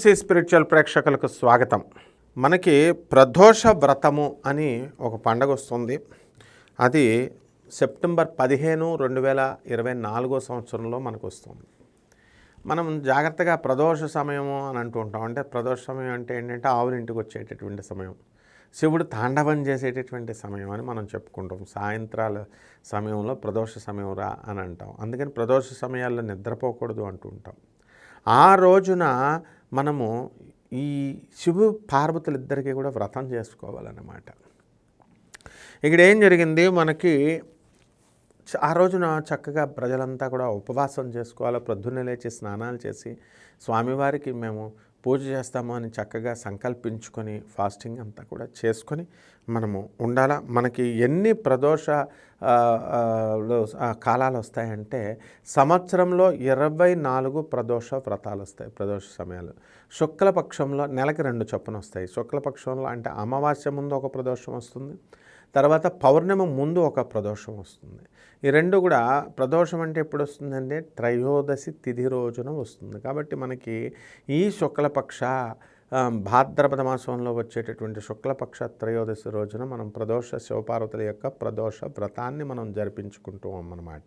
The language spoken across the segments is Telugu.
ఎన్ఎఫ్సి స్పిరిచువల్ ప్రేక్షకులకు స్వాగతం. మనకి ప్రదోష వ్రతము అని ఒక పండగ వస్తుంది. అది సెప్టెంబర్ పదిహేను రెండు వేల ఇరవై నాలుగో సంవత్సరంలో మనకు వస్తుంది మనం జాగ్రత్తగా ప్రదోష సమయము అని అంటూ ఉంటాం. అంటే ప్రదోష సమయం అంటే ఏంటంటే ఆవులింటికి వచ్చేటటువంటి సమయం శివుడు తాండవం చేసేటటువంటి సమయం అని మనం చెప్పుకుంటాం. సాయంత్రాల సమయంలో ప్రదోష సమయం రా అని అంటాం. అందుకని ప్రదోష సమయాల్లో నిద్రపోకూడదు అంటూ ఉంటాం. ఆ రోజున మనము ఈ శివు పార్వతులిద్దరికీ కూడా వ్రతం చేసుకోవాలన్నమాట. ఇక్కడ ఏం జరిగింది? మనకి ఆ రోజున చక్కగా ప్రజలంతా కూడా ఉపవాసం చేసుకోవాలి. ప్రొద్దున్నే లేచి స్నానాలు చేసి స్వామివారికి మేము పూజ చేస్తామో అని చక్కగా సంకల్పించుకొని ఫాస్టింగ్ అంతా కూడా చేసుకొని మనము ఉండాలా? మనకి ఎన్ని ప్రదోష కాలాలు వస్తాయంటే సంవత్సరంలో ఇరవై నాలుగు ప్రదోష వ్రతాలు వస్తాయి ప్రదోష సమయాలు. శుక్లపక్షంలో నెలకి రెండు చొప్పున వస్తాయి. శుక్లపక్షంలో అంటే అమావాస్య ముందు ఒక ప్రదోషం వస్తుంది. తర్వాత పౌర్ణమి ముందు ఒక ప్రదోషం వస్తుంది. ఈ రెండు కూడా ప్రదోషం అంటే ఎప్పుడు వస్తుందంటే త్రయోదశి తిథి రోజున వస్తుంది. కాబట్టి మనకి ఈ శుక్లపక్ష భాద్రపద మాసంలో వచ్చేటటువంటి శుక్లపక్ష త్రయోదశి రోజున మనం ప్రదోష శివపార్వతుల యొక్క ప్రదోష వ్రతాన్ని మనం జరిపించుకుంటాం అన్నమాట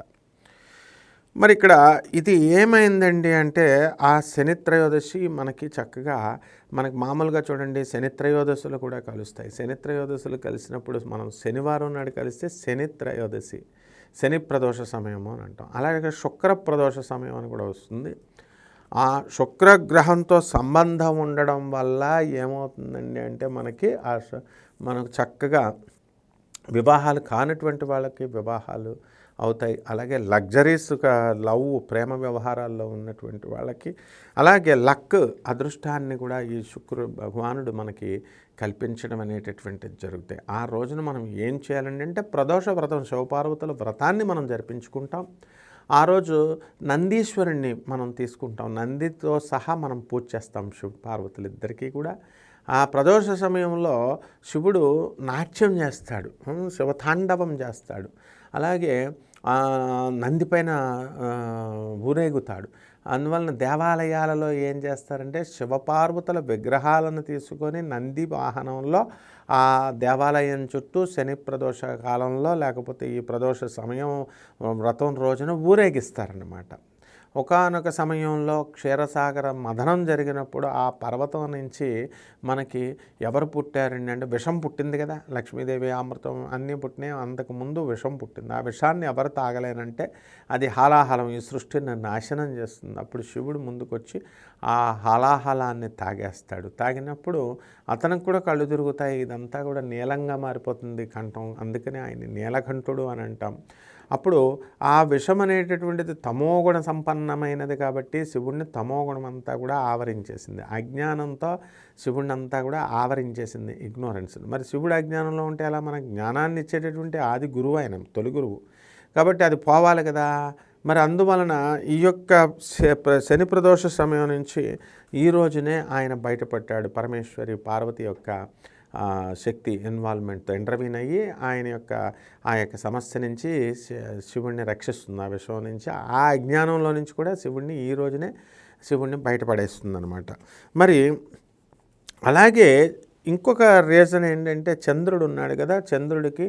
మరి ఇక్కడ ఇది ఏమైందండి అంటే ఆ శని త్రయోదశి మనకి చక్కగా మనకి మామూలుగా చూడండి శని త్రయోదశులు కూడా కలుస్తాయి. శని త్రయోదశులు కలిసినప్పుడు మనం శనివారం నాడు కలిస్తే శని త్రయోదశి శని ప్రదోష సమయము అని అంటాం. అలాగే శుక్ర ప్రదోష సమయం అని కూడా వస్తుంది. ఆ శుక్రగ్రహంతో సంబంధం ఉండడం వల్ల ఏమవుతుందండి అంటే మనకి ఆ శ- మనకు చక్కగా వివాహాలు కానటువంటి వాళ్ళకి వివాహాలు అవుతాయి. అలాగే లగ్జరీస్ లవ్ ప్రేమ వ్యవహారాల్లో ఉన్నటువంటి వాళ్ళకి అలాగే లక్ అదృష్టాన్ని కూడా ఈ శుక్రు భగవానుడు మనకి కల్పించడం అనేటటువంటిది జరుగుతాయి. ఆ రోజున మనం ఏం చేయాలండి అంటే ప్రదోష వ్రతం శివపార్వతుల వ్రతాన్ని మనం జరిపించుకుంటాం. ఆ రోజు నందీశ్వరుణ్ణి మనం తీసుకుంటాం. నందితో సహా మనం పూజ చేస్తాం శివ పార్వతులు ఇద్దరికీ కూడా. ఆ ప్రదోష సమయంలో శివుడు నాట్యం చేస్తాడు. శివతాండవం చేస్తాడు. అలాగే నంది పైన ఊరేగుతాడు. అందువలన దేవాలయాలలో ఏం చేస్తారంటే శివపార్వతుల విగ్రహాలను తీసుకొని నంది వాహనంలో ఆ దేవాలయం చుట్టూ శని ప్రదోష కాలంలో లేకపోతే ఈ ప్రదోష సమయం వ్రతం రోజున ఊరేగిస్తారన్నమాట. ఒకానొక సమయంలో క్షీరసాగర మథనం జరిగినప్పుడు ఆ పర్వతం నుంచి మనకి ఎవరు పుట్టారండి అంటే విషం పుట్టింది కదా. లక్ష్మీదేవి అమృతం అన్నీ పుట్టినాయి. అంతకుముందు విషం పుట్టింది. ఆ విషాన్ని ఎవరు తాగలేనంటే అది హాలాహలం ఈ సృష్టిని నాశనం చేస్తుంది. అప్పుడు శివుడు ముందుకొచ్చి ఆ హాలాహలాన్ని తాగేస్తాడు. తాగినప్పుడు అతనికి కూడా కళ్ళు తిరుగుతాయి. ఇదంతా కూడా నీలంగా మారిపోతుంది కంఠం. అందుకని ఆయన నీలకంఠుడు అని అంటాం. అప్పుడు ఆ విషం అనేటటువంటిది తమోగుణ సంపన్నమైనది కాబట్టి శివుణ్ణి తమోగుణం అంతా కూడా ఆవరించేసింది. అజ్ఞానంతో శివుణ్ణి అంతా కూడా ఆవరించేసింది ఇగ్నోరెన్స్ మరి శివుడు అజ్ఞానంలో ఉంటే అలా మన జ్ఞానాన్ని ఇచ్చేటటువంటి ఆది గురువు ఆయన తొలి గురువు. కాబట్టి అది పోవాలి కదా? మరి అందువలన ఈ యొక్క శ- ప్ర- శని ప్రదోష సమయం నుంచి ఈ రోజునే ఆయన బయటపడ్డాడు పరమేశ్వరి పార్వతి యొక్క శక్తి ఇన్వాల్వ్మెంట్తో ఇంటర్వ్యూన్ అయ్యి ఆయన యొక్క ఆ యొక్క సమస్య నుంచి శివుణ్ణి రక్షిస్తుంది. ఆ విషయం నుంచి ఆ అజ్ఞానంలో నుంచి కూడా శివుణ్ణి ఈ రోజునే శివుణ్ణి బయటపడేస్తుంది అనమాట మరి అలాగే ఇంకొక రీజన్ ఏంటంటే చంద్రుడు ఉన్నాడు కదా చంద్రుడికి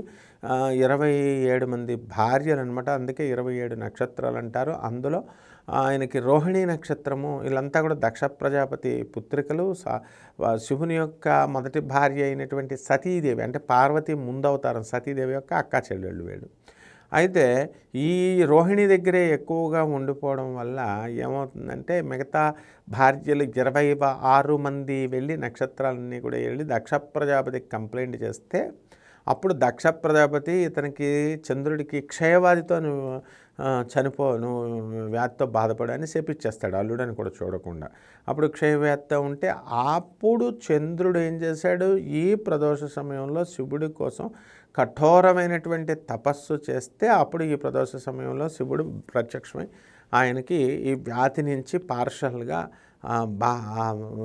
ఇరవై ఏడు మంది భార్యలు అనమాట అందుకే ఇరవై ఏడు నక్షత్రాలు అంటారు. అందులో ఆయనకి రోహిణి నక్షత్రము వీళ్ళంతా కూడా దక్ష ప్రజాపతి పుత్రికలు. శివుని యొక్క మొదటి భార్య అయినటువంటి సతీదేవి అంటే పార్వతి ముందవతారం సతీదేవి యొక్క అక్క చెల్లెళ్ళు వీళ్ళు. అయితే ఈ రోహిణి దగ్గరే ఎక్కువగా ఉండిపోవడం వల్ల ఏమవుతుందంటే మిగతా భార్యలు ఇరవై ఆరు మంది వెళ్ళి నక్షత్రాలన్నీ కూడా వెళ్ళి దక్ష ప్రజాపతికి కంప్లైంట్ చేస్తే అప్పుడు దక్ష ప్రజాపతి ఇతనికి చంద్రుడికి క్షయవాదితో చనిపో నువ్వు వ్యాధితో బాధపడని చేపిచ్చేస్తాడు అల్లుడని కూడా చూడకుండా. అప్పుడు క్షయవ్యాధితో ఉంటే అప్పుడు చంద్రుడు ఏం చేశాడు? ఈ ప్రదోష సమయంలో శివుడి కోసం కఠోరమైనటువంటి తపస్సు చేస్తే అప్పుడు ఈ ప్రదోష సమయంలో శివుడు ప్రత్యక్షమై ఆయనకి ఈ వ్యాధి నుంచి పార్షల్గా బా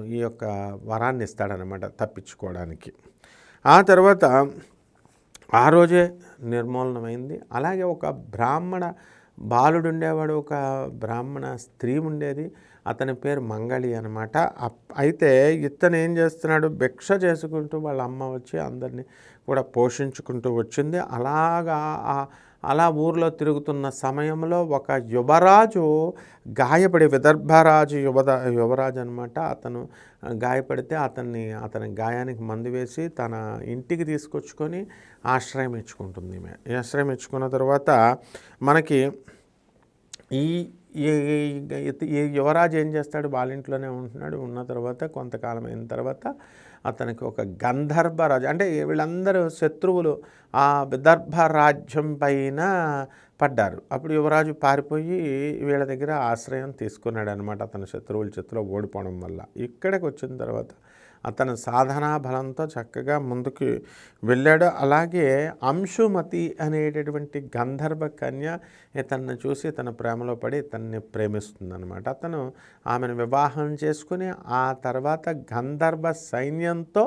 ఈ యొక్క వరాన్ని ఇస్తాడనమాట తప్పించుకోవడానికి. ఆ తర్వాత ఆ రోజే నిర్మూలనమైంది. అలాగే ఒక బ్రాహ్మణ బాలుడు ఉండేవాడు ఒక బ్రాహ్మణ స్త్రీ ఉండేది అతని పేరు మంగళి అనమాట అప్- అయితే ఇతను ఏం చేస్తున్నాడు? భిక్ష చేసుకుంటూ వాళ్ళ అమ్మ వచ్చి అందరినీ కూడా పోషించుకుంటూ వచ్చింది. అలాగా అలా ఊర్లో తిరుగుతున్న సమయంలో ఒక యువరాజు గాయపడి విదర్భరాజు యువద యువరాజు అనమాట అతను గాయపడితే అతన్ని అతని గాయానికి మందు వేసి తన ఇంటికి తీసుకొచ్చుకొని ఆశ్రయం ఇచ్చుకుంటుంది ఆశ్రయం ఇచ్చుకున్న తర్వాత మనకి ఈ ఈ- ఈ యువరాజు ఏం చేస్తాడు? వాళ్ళ ఇంట్లోనే ఉంటున్నాడు. ఉన్న తర్వాత కొంతకాలం అయిన తర్వాత అతనికి ఒక గంధర్భ రాజు అంటే వీళ్ళందరూ శత్రువులు ఆ విదర్భ రాజ్యం పైన పడ్డారు. అప్పుడు యువరాజు పారిపోయి వీళ్ళ దగ్గర ఆశ్రయం తీసుకున్నాడు అనమాట అతని శత్రువుల చేతిలో ఓడిపోవడం వల్ల. ఇక్కడికి వచ్చిన తర్వాత అతను సాధనా బలంతో చక్కగా ముందుకు వెళ్ళాడు. అలాగే అంశుమతి అనేటటువంటి గంధర్వ కన్య ఇతన్ని చూసి తన ప్రేమలో పడి ఇతన్ని ప్రేమిస్తుందనమాట అతను ఆమెను వివాహం చేసుకుని ఆ తర్వాత గంధర్వ సైన్యంతో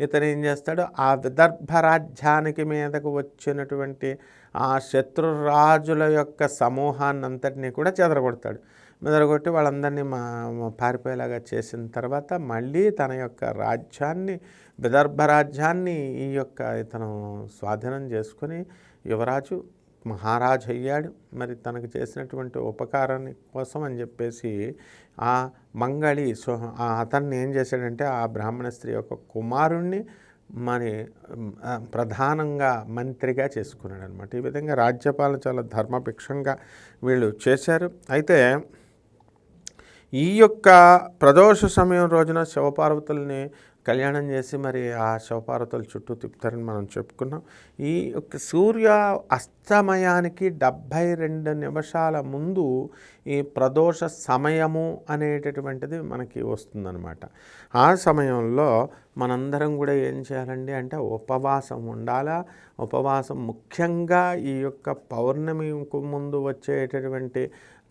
ఇతను ఏం చేస్తాడు? ఆ విదర్భ రాజ్యానికి మీదకు వచ్చినటువంటి ఆ శత్రురాజుల యొక్క సమూహాన్నంతటినీ కూడా చెదరగొడతాడు. మెదరగొట్టి వాళ్ళందరినీ మా పారిపోయేలాగా చేసిన తర్వాత మళ్ళీ తన యొక్క రాజ్యాన్ని విదర్భ రాజ్యాన్ని ఈ యొక్క ఇతను స్వాధీనం చేసుకొని యువరాజు మహారాజు అయ్యాడు. మరి తనకు చేసినటువంటి ఉపకారాన్ని కోసం అని చెప్పేసి ఆ మంగళి సో ఆ అతన్ని ఏం చేశాడంటే ఆ బ్రాహ్మణ స్త్రీ యొక్క కుమారుణ్ణి మరి ప్రధానంగా మంత్రిగా చేసుకున్నాడు అనమాట ఈ విధంగా రాజ్యపాలన చాలా ధర్మభిక్షంగా వీళ్ళు చేశారు. అయితే ఈ యొక్క ప్రదోష సమయం రోజున శివపార్వతుల్ని కళ్యాణం చేసి మరి ఆ శివపార్వతుల చుట్టూ తిప్పుతారని మనం చెప్పుకున్నాం. ఈ యొక్క సూర్య అస్తమయానికి డెబ్భై రెండు నిమిషాల ముందు ఈ ప్రదోష సమయము అనేటటువంటిది మనకి వస్తుందన్నమాట. ఆ సమయంలో మనందరం కూడా ఏం చేయాలండి అంటే ఉపవాసం ఉండాలా? ఉపవాసం ముఖ్యంగా ఈ యొక్క పౌర్ణమికు ముందు వచ్చేటటువంటి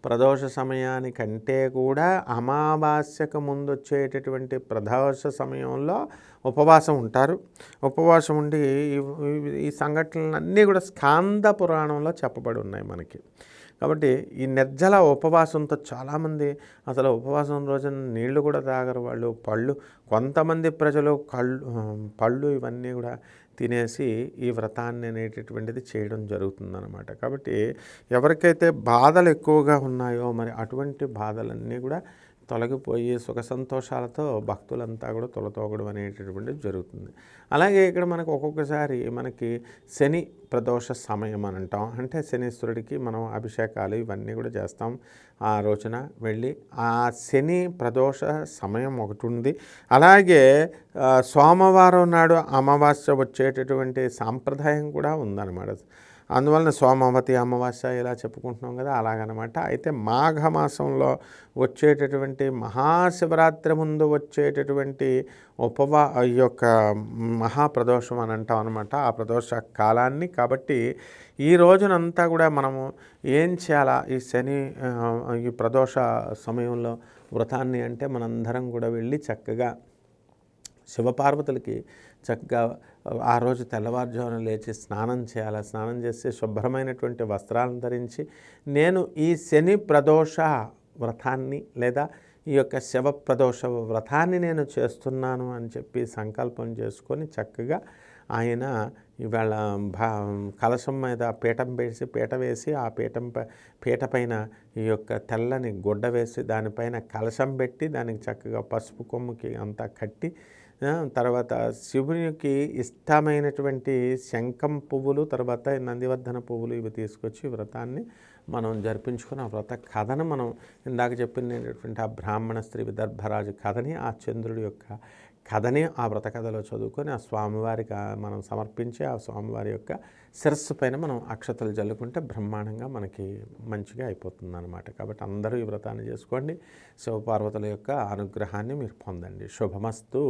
ప్రదోష సమయానికంటే కూడా అమావాస్యకు ముందు వచ్చేటటువంటి ప్రదోష సమయంలో ఉపవాసం ఉంటారు. ఉపవాసం ఉండి ఈ- సంఘటనలన్నీ కూడా స్కాంద పురాణంలో చెప్పబడి ఉన్నాయి మనకి. కాబట్టి ఈ నిర్జల ఉపవాసంతో చాలామంది అసలు ఉపవాసం రోజున నీళ్ళు కూడా తాగరు వాళ్ళు. పళ్ళు కొంతమంది ప్రజలు కళ్ళు పళ్ళు ఇవన్నీ కూడా తినేసి ఈ వ్రతాన్ని అనేటటువంటిది చేయడం జరుగుతుందన్నమాట. కాబట్టి ఎవరికైతే బాధలు ఎక్కువగా ఉన్నాయో మరి అటువంటి బాధలన్నీ కూడా తొలగిపోయి సుఖ సంతోషాలతో భక్తులంతా కూడా తొలతోగడం అనేటటువంటిది జరుగుతుంది. అలాగే ఇక్కడ మనకు ఒక్కొక్కసారి మనకి శని ప్రదోష సమయం అని అంటాం. అంటే శనీశ్వరుడికి మనం అభిషేకాలు ఇవన్నీ కూడా చేస్తాం ఆ రోజున వెళ్ళి. ఆ శని ప్రదోష సమయం ఒకటి ఉంది. అలాగే సోమవారం నాడు అమావాస్య వచ్చేటటువంటి సాంప్రదాయం కూడా ఉందన్నమాట. అందువలన సోమవతి అమావాస్య ఇలా చెప్పుకుంటున్నాం కదా అలాగనమాట. అయితే మాఘమాసంలో వచ్చేటటువంటి మహాశివరాత్రి ముందు వచ్చేటటువంటి ఉపవా ఈ యొక్క మహాప్రదోషం అని అంటాం అనమాట. ఆ ప్రదోష కాలాన్ని కాబట్టి ఈ రోజునంతా కూడా మనము ఏం చేయాలా? ఈ శని ఈ ప్రదోష సమయంలో వ్రతాన్ని అంటే మనందరం కూడా వెళ్ళి చక్కగా శివపార్వతులకి చక్కగా ఆ రోజు తెల్లవారుజామున లేచి స్నానం చేయాలి. స్నానం చేసి శుభ్రమైనటువంటి వస్త్రాలను ధరించి నేను ఈ శని ప్రదోష వ్రతాన్ని లేదా ఈ యొక్క శివ ప్రదోష వ్రతాన్ని నేను చేస్తున్నాను అని చెప్పి సంకల్పం చేసుకొని చక్కగా ఆయన ఇవాళ భా కలశం మీద పీఠం వేసి పీట వేసి ఆ పీఠం పై పీట పైన ఈ యొక్క తెల్లని గుడ్డ వేసి దానిపైన కలశం పెట్టి దానికి చక్కగా పసుపు కొమ్ముకి అంతా కట్టి తర్వాత శివునికి ఇష్టమైనటువంటి శంఖం పువ్వులు తర్వాత నందివర్ధన పువ్వులు ఇవి తీసుకొచ్చి వ్రతాన్ని మనం జరిపించుకుని ఆ వ్రత కథను మనం ఇందాక చెప్పినటువంటి ఆ బ్రాహ్మణ స్త్రీ విదర్భరాజు కథని ఆ చంద్రుడి యొక్క కథని ఆ వ్రత కథలో చదువుకొని ఆ స్వామివారికి మనం సమర్పించి ఆ స్వామివారి యొక్క శిరస్సు పైన మనం అక్షతలు జల్లుకుంటే బ్రహ్మాండంగా మనకి మంచిగా అయిపోతుంది అనమాట కాబట్టి అందరూ ఈ వ్రతాన్ని చేసుకోండి. శివపార్వతుల యొక్క అనుగ్రహాన్ని మీరు పొందండి. శుభమస్తు.